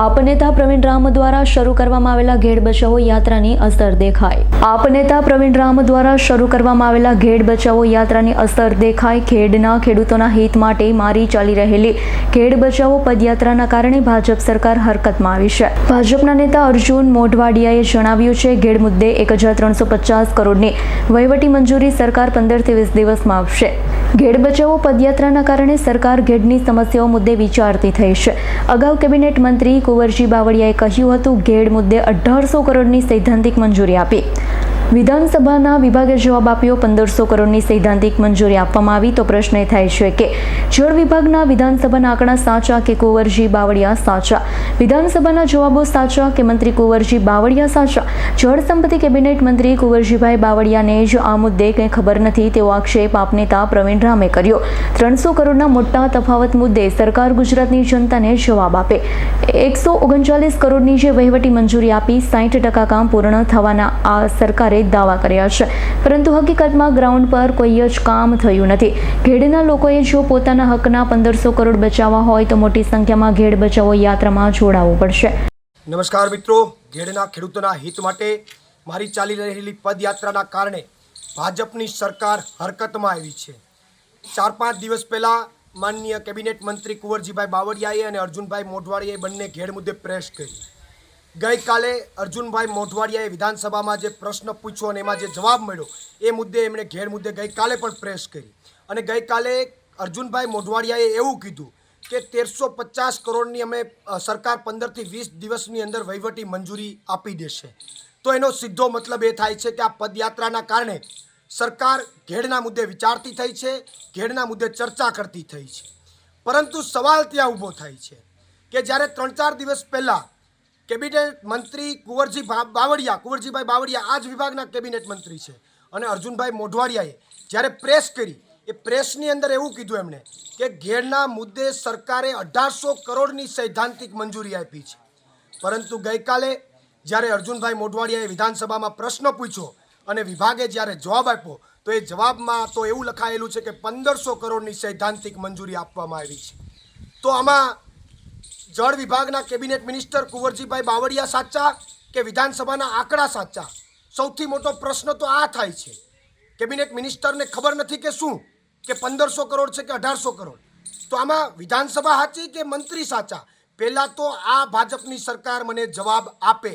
આપ નેતા પ્રવીણ રામ દ્વારા શરૂ કરવામાં આવેલા ઘેડ બચાવો યાત્રાની અસર દેખાય આપ નેતા પ્રવીણ રામ દ્વારા શરૂ કરવામાં આવેલા ઘેડ બચાવો યાત્રાની અસર દેખાય ખેડના ખેડૂતોના હિત માટે મારી ચાલી રહેલી ખેડ બચાવો પદયાત્રાના કારણે ભાજપ સરકાર હરકતમાં આવી છે. ભાજપના નેતા અર્જુન મોઢવાડિયાએ જણાવ્યું છે, ઘેડ મુદ્દે એક હજાર ત્રણસો પચાસ કરોડની વહીવટી મંજૂરી સરકાર પંદરથી વીસ દિવસમાં આપશે. ઘેડ બચાવો પદયાત્રાના કારણે સરકાર ઘેડની સમસ્યાઓ મુદ્દે વિચારતી થઈ છે. અગાઉ કેબિનેટ મંત્રી કુંવરજી બાવળિયાએ કહ્યું હતું, ઘેડ મુદ્દે અઢારસો કરોડની સૈદ્ધાંતિક મંજૂરી આપી. વિધાનસભાના વિભાગે જવાબ આપ્યો, પંદરસો કરોડની સૈદ્ધાંતિક મંજૂરી આપવામાં આવી તો પ્રશ્ન એ થાય છે કે જળ વિભાગના વિધાનસભાના આંકડા સાચા કે કુંવરજી બાવળિયા સાચા? વિધાનસભાના જવાબો સાચા કે મંત્રી કુંવરજી બાવળિયા સાચા? જળ સંપત્તિ કેબિનેટ મંત્રી કુંવરજીભાઈ બાવળિયાને જ આ મુદ્દે કંઈ ખબર નથી તેવો આક્ષેપ આપ નેતા પ્રવીણ રામે કર્યો. ત્રણસો કરોડના મોટા તફાવત મુદ્દે સરકાર ગુજરાતની જનતાને જવાબ આપે. એકસો ઓગણચાલીસ કરોડની જે વહીવટી મંજૂરી આપી સાઠ ટકા કામ પૂર્ણ થવાના આ સરકારે દાવા કર્યા છે. પરંતુ હકીકતમાં ગ્રાઉન્ડ પર કોઈ જ કામ થયું નથી. ઘેડના લોકોએ જો પોતાના હકના પંદરસો કરોડ બચાવવા હોય તો મોટી સંખ્યામાં ઘેડ બચાવો યાત્રામાં જોડાવવું પડશે. નમસ્કાર મિત્રો. ઘેડના ખેડૂતોના હિત માટે મારી ચાલી રહેલી પદયાત્રાના કારણે ભાજપની સરકાર હરકતમાં આવી છે. ચાર પાંચ દિવસ પહેલાં માનનીય કેબિનેટ મંત્રી કુંવરજીભાઈ બાવળિયાએ અને અર્જુનભાઈ મોઢવાડિયાએ બંને ઘેડ મુદ્દે પ્રેસ કરી ગઈકાલે અર્જુનભાઈ મોઢવાડિયાએ વિધાનસભામાં જે પ્રશ્ન પૂછ્યો અને એમાં જે જવાબ મળ્યો, એ મુદ્દે એમણે ઘેડ મુદ્દે ગઈકાલે પણ પ્રેસ કરી. અને ગઈકાલે અર્જુનભાઈ મોઢવાડિયાએ એવું કીધું કે તેરસો પચાસ કરોડની અમે સરકાર પંદરથી વીસ દિવસની અંદર વહીવટી મંજૂરી આપી દેશે. તો એનો સીધો મતલબ એ થાય છે કે આ પદયાત્રાના કારણે સરકાર ઘેડના મુદ્દે વિચારતી થઈ છે ઘેડના મુદ્દે ચર્ચા કરતી થઈ છે. પરંતુ સવાલ ત્યાં ઊભો થાય છે કે જ્યારે ત્રણ ચાર દિવસ પહેલાં કેબિનેટ મંત્રી કુંવરજી બાવળિયા, કુંવરજીભાઈ બાવળિયા આ જ વિભાગના કેબિનેટ મંત્રી છે. અને અર્જુનભાઈ મોઢવાડિયાએ જ્યારે પ્રેસ કરી, એ પ્રેસની અંદર એવું કીધું એમણે કે ઘેરના મુદ્દે સરકારે અઢારસો કરોડની સૈદ્ધાંતિક મંજૂરી આપી છે. પરંતુ ગઈકાલે જ્યારે અર્જુનભાઈ મોઢવાડિયાએ વિધાનસભામાં પ્રશ્ન પૂછ્યો અને વિભાગે જ્યારે જવાબ આપ્યો, તો એ જવાબમાં તો એવું લખાયેલું છે કે પંદરસો કરોડની સૈદ્ધાંતિક મંજૂરી આપવામાં આવી છે. તો આમાં જળ વિભાગના કેબિનેટ મિનિસ્ટર કુંવરજીભાઈ બાવળિયા સાચા કે વિધાનસભાના આંકડા સાચા? સૌથી મોટો પ્રશ્ન તો આ થાય છે. કેબિનેટ મિનિસ્ટરને ખબર નથી કે શું? કે પંદરસો કરોડ છે કે અઢારસો કરોડ? તો આમાં વિધાનસભા સાચી કે મંત્રી સાચા? પહેલાં તો આ ભાજપની સરકાર મને જવાબ આપે.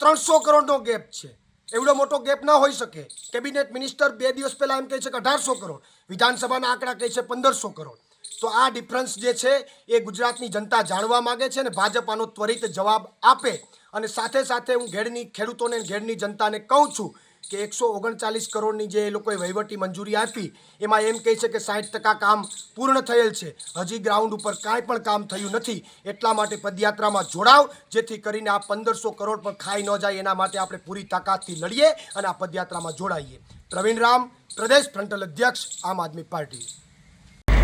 ત્રણસો કરોડનો ગેપ છે. એવડો મોટો ગેપ ન હોઈ શકે. કેબિનેટ મિનિસ્ટર બે દિવસ પહેલાં એમ કહે છે કે અઢારસો કરોડ. વિધાનસભાના આંકડા કહે છે પંદરસો કરોડ. તો આ ડિફરન્સ જે છે, એ ગુજરાતની જનતા જાણવા માગે છે અને ભાજપ આનો ત્વરિત જવાબ આપે. અને સાથે સાથે હું ઘેડની ખેડૂતોને ઘેડની જનતાને કહું છું કે એકસો ઓગણચાલીસ કરોડની જે એ લોકોએ વહીવટી મંજૂરી આપી, એમાં એમ કહે છે કે સાઠ ટકા કામ પૂર્ણ થયેલ છે. હજી ગ્રાઉન્ડ ઉપર કાંઈ પણ કામ થયું નથી. એટલા માટે પદયાત્રામાં જોડાવ, જેથી કરીને આ પંદરસો કરોડ પણ ખાઈ ન જાય, એના માટે આપણે પૂરી તાકાતથી લડીએ અને આ પદયાત્રામાં જોડાઈએ. પ્રવીણ રામ, પ્રદેશ ફ્રન્ટલ અધ્યક્ષ, આમ આદમી પાર્ટી.